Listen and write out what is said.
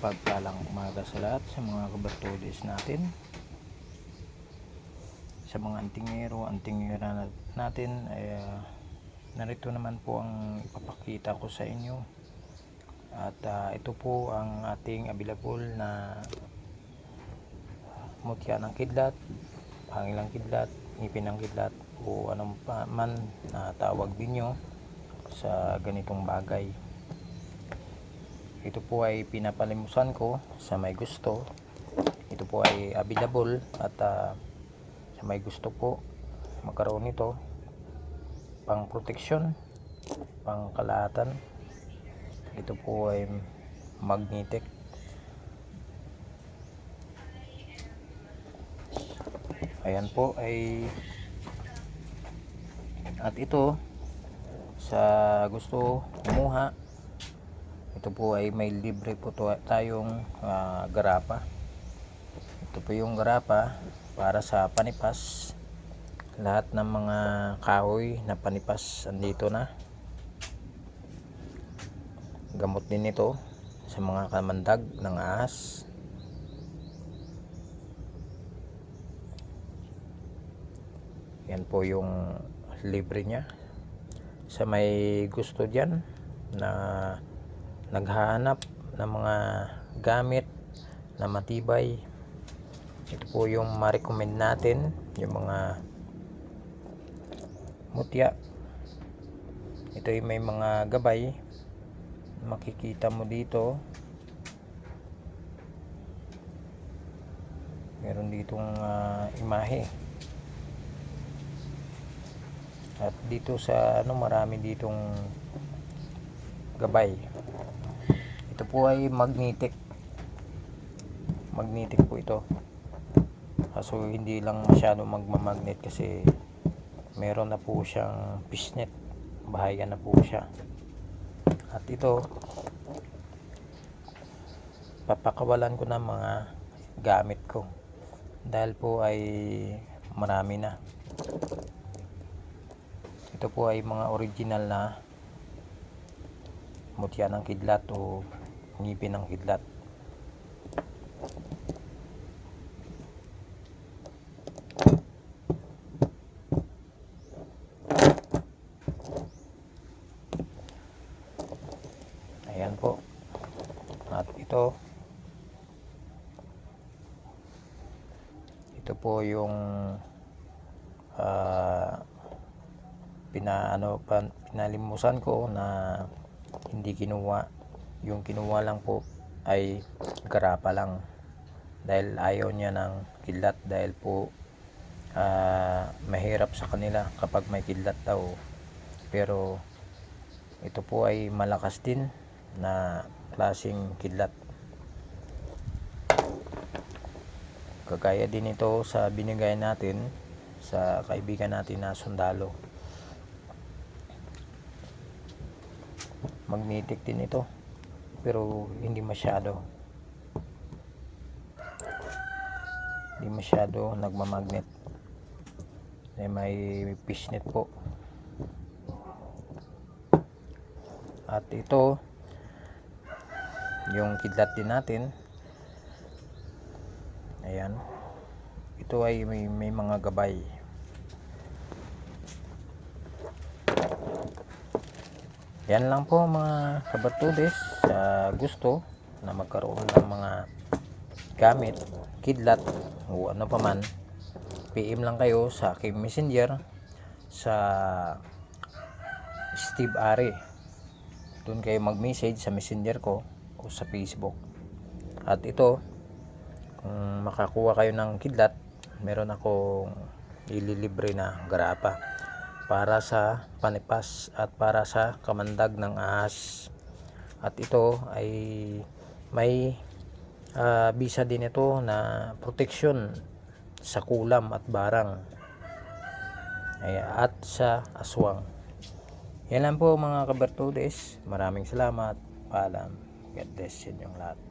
mapagpalang umaga sa lahat sa mga kabartodis natin sa mga antingero, antingera na- natin. Ay ah, narito naman po ang ipapakita ko sa inyo. At ah, ito po ang ating available na mutya ng kidlat pangilang kidlat, ngipin ng kidlat o anong man na tawag ninyo sa ganitong bagay ito po ay pinapalimusan ko sa may gusto. Ito po ay available at ah, sa may gusto po magkaroon nito. Pang proteksyon pang kalahatan. Ito po ay magnetic. Ayan po ay at ito sa gusto kumuha ito po ay may libre po to, tayong ah, garapa. Ito po yung garapa para sa panipas. Lahat ng mga kahoy na panipas andito na. Gamot din ito sa mga kamandag ng ahas. Yan po yung libre niya. Sa may gusto dyan na naghahanap ng mga gamit na matibay. Ito po yung ma-recommend natin yung mga mutya. Ito yung may mga gabay. Makikita mo dito. Meron ditong ah, imahe. At dito sa ano marami ditong gabay ito po ay magnetic. Magnetic po ito. Kaso hindi lang masyado magmamagnet kasi meron na po siyang fishnet. Bahaya na po siya. At ito papakawalan ko ng mga gamit ko. Dahil po ay marami na. Ito po ay mga original na mutya ng kidlat o ngipin ng kidlat. Ayan po. At ito. Ito po yung ah pina ano pan, pinalimusan ko na hindi kinuha yung kinuha lang po ay garapa lang. Dahil ayaw niya ng kidlat dahil po ah, mahirap sa kanila kapag may kidlat daw. Pero ito po ay malakas din na klaseng kidlat kagaya din ito sa binigay natin sa kaibigan natin na sundalo. Magnetic din ito pero hindi masyado. Hindi masyado nagmamagnet. Eh, may fishnet po. At ito yung kidlat din natin. Ayan. Ito ay may, may mga gabay yan lang po mga kabatudes sa gusto na magkaroon ng mga gamit kidlat o ano pa man. PM lang kayo sa aking messenger sa Steve Ari. Doon kayo mag-message sa messenger ko o sa Facebook. At ito kung makakuha kayo ng kidlat meron akong ililibre na garapa para sa panipas at para sa kamandag ng ahas. At ito ay may ah, bisa din ito na proteksyon sa kulam at barang. Ay, at sa aswang. Yan lang po mga kabertudes. Maraming salamat. Paalam. God bless inyong lahat